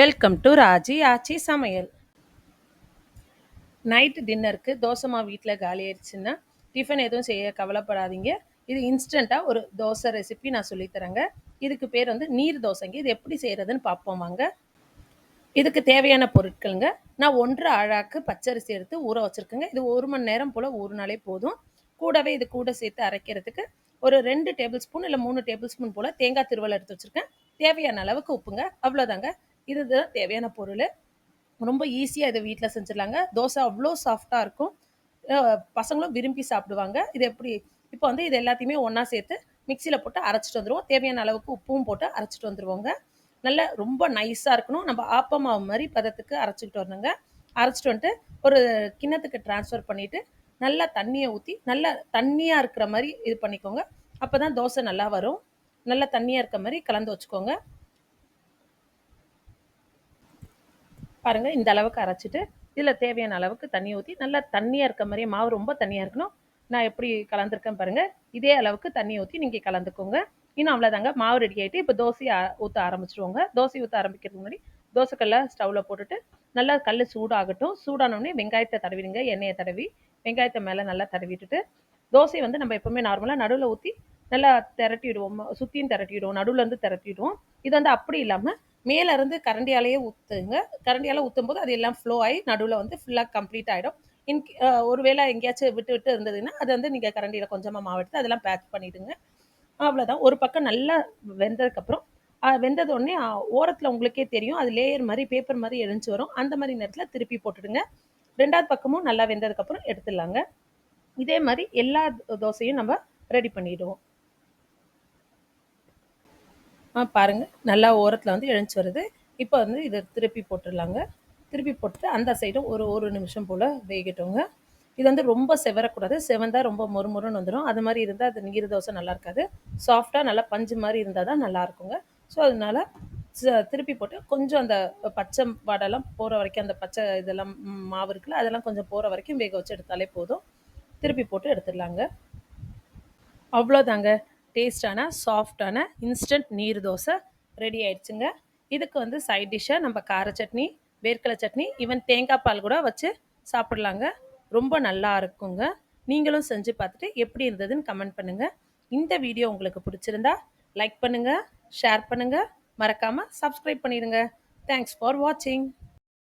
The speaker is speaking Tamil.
வெல்கம் டு ராஜி ஆச்சி சமையல். நைட்டு டின்னருக்கு தோசை வீட்டில் காலி ஆயிடுச்சுன்னா டிஃபன் எதுவும் செய்ய கவலைப்படாதீங்க. இது இன்ஸ்டண்ட்டாக ஒரு தோசை ரெசிபி நான் சொல்லித்தரேங்க இதுக்கு பேர் வந்து நீர் தோசைங்க. இது எப்படி செய்கிறதுன்னு பார்ப்போம் வாங்க. இதுக்கு தேவையான பொருட்களுங்க. நான் ஒன்றரை அழாக்கு பச்சரிசி எடுத்து ஊற வச்சுருக்கேங்க. இது ஒரு மணி நேரம் போல் ஊறினாலே போதும். கூடவே இது கூட சேர்த்து அரைக்கிறதுக்கு ஒரு ரெண்டு டேபிள் ஸ்பூன் இல்லை மூணு டேபிள் ஸ்பூன் போல் தேங்காய் திருவல் எடுத்து வச்சுருக்கேன். தேவையான அளவுக்கு உப்புங்க. அவ்வளோதாங்க இதுதான் தேவையான பொருள். ரொம்ப ஈஸியாக இதை வீட்டில் செஞ்சிடலாங்க. தோசை அவ்வளோ சாஃப்டாக இருக்கும். பசங்களும் விரும்பி சாப்பிடுவாங்க. இது எப்படி இப்போ வந்து இது எல்லாத்தையுமே ஒன்றா சேர்த்து மிக்சியில் போட்டு அரைச்சிட்டு வந்துடுவோம் தேவையான அளவுக்கு உப்பும் போட்டு அரைச்சிட்டு வந்துடுவோங்க நல்லா ரொம்ப நைஸாக இருக்கணும். நம்ம ஆப்பமாவு மாதிரி பதத்துக்கு அரைச்சிக்கிட்டு வரணுங்க. அரைச்சிட்டு வந்துட்டு ஒரு கிண்ணத்துக்கு ட்ரான்ஸ்ஃபர் பண்ணிவிட்டு நல்லா தண்ணியை ஊற்றி நல்லா தண்ணியாக இருக்கிற மாதிரி இது பண்ணிக்கோங்க. அப்போ தான் தோசை நல்லா வரும். நல்லா தண்ணியாக இருக்க மாதிரி கலந்து வச்சுக்கோங்க. பாருங்கள் இந்த அளவுக்கு அரைச்சிட்டு இதில் தேவையான அளவுக்கு தண்ணி ஊற்றி நல்லா தண்ணியாக இருக்க மாதிரியே மாவு ரொம்ப தண்ணியாக இருக்கணும். நான் எப்படி கலந்துருக்கேன் பாருங்கள் இதே அளவுக்கு தண்ணி ஊற்றி நீங்கள் கலந்துக்கோங்க. இன்னும் அவ்வளோதாங்க மாவு ரெடி ஆகிட்டு இப்போ தோசையை ஊற்ற ஆரம்பிச்சிருவோங்க. தோசை ஊற்ற ஆரம்பிக்கிறதுக்கு முன்னாடி தோசைக்கல்லை ஸ்டவ்வில் போட்டுட்டு நல்லா கல் சூடாகட்டும். சூடானோடனே வெங்காயத்தை தடவிடுங்க. எண்ணெயை தடவி வெங்காயத்தை மேலே நல்லா தடவிட்டுட்டு தோசையை வந்து நம்ம எப்போவுமே நார்மலாக நடுவில் ஊற்றி நல்லா திரட்டிடுவோம். சுற்றியும் திரட்டிடுவோம். நடுவில் இருந்து திரட்டிடுவோம். இது வந்து அப்படி இல்லாமல் மேலே இருந்து கரண்டியாலேயே ஊற்றுங்க கரண்டியால் ஊற்றும் போது அது எல்லாம் ஃப்ளோ ஆகி நடுவில் வந்து ஃபுல்லாக கம்ப்ளீட் ஆகிடும் இன் ஒருவேளை எங்கேயாச்சும் விட்டு விட்டு இருந்ததுன்னா அது வந்து நீங்கள் கரண்டியில் கொஞ்சமாக மாவெடுத்து அதெல்லாம் பேக் பண்ணிவிடுங்க அவ்வளோதான் ஒரு பக்கம் நல்லா வெந்ததுக்கப்புறம் வெந்தது உடனே ஓரத்தில் உங்களுக்கே தெரியும். அது லேயர் மாதிரி பேப்பர் மாதிரி எழுந்து வரும். அந்த மாதிரி நேரத்தில் திருப்பி போட்டுடுங்க. ரெண்டாவது பக்கமும் நல்லா வெந்ததுக்கப்புறம் எடுத்துடலாங்க. இதே மாதிரி எல்லா தோசையும் நம்ம ரெடி பண்ணிவிடுவோம் பாருங்கள் நல்லா ஓரத்தில் வந்து எழுந்துச்சு வருது. இப்போ வந்து இதை திருப்பி போட்டுடலாங்க. திருப்பி போட்டுட்டு அந்த சைடும் ஒரு ஒரு நிமிஷம் போல் வேகட்டோங்க. இது வந்து ரொம்ப செவரக்கூடாது. செவந்தால் ரொம்ப மொறுமொறுன்னு வந்துடும் அது மாதிரி இருந்தால் அது நீர் தோசை நல்லா இருக்காது. சாஃப்டாக நல்லா பஞ்சு மாதிரி இருந்தால் தான் நல்லா இருக்குங்க. ஸோ அதனால திருப்பி போட்டு கொஞ்சம் அந்த பச்சை வாடெல்லாம் போகிற வரைக்கும் அந்த பச்சை இதெல்லாம் மாவு இருக்குல்ல அதெல்லாம் கொஞ்சம் போகிற வரைக்கும் வேக வச்சு எடுத்தாலே போதும். திருப்பி போட்டு எடுத்துடலாங்க. அவ்வளோதாங்க. டேஸ்டான சாஃப்டான இன்ஸ்டன்ட் நீர் தோசை ரெடி ஆயிடுச்சுங்க. இதுக்கு வந்து சைட் டிஷ்ஷாக நம்ம கார சட்னி வேர்க்கடலை சட்னி ஈவன் தேங்காய் பால் கூட வச்சு சாப்பிட்லாங்க. ரொம்ப நல்லா இருக்குங்க. நீங்களும் செஞ்சு பார்த்துட்டு எப்படி இருந்ததுன்னு கமெண்ட் பண்ணுங்கள் இந்த வீடியோ உங்களுக்கு பிடிச்சிருந்தா லைக் பண்ணுங்கள் ஷேர் பண்ணுங்கள் மறக்காமல் சப்ஸ்கிரைப் பண்ணிடுங்க. தேங்க்ஸ் ஃபார் வாட்சிங்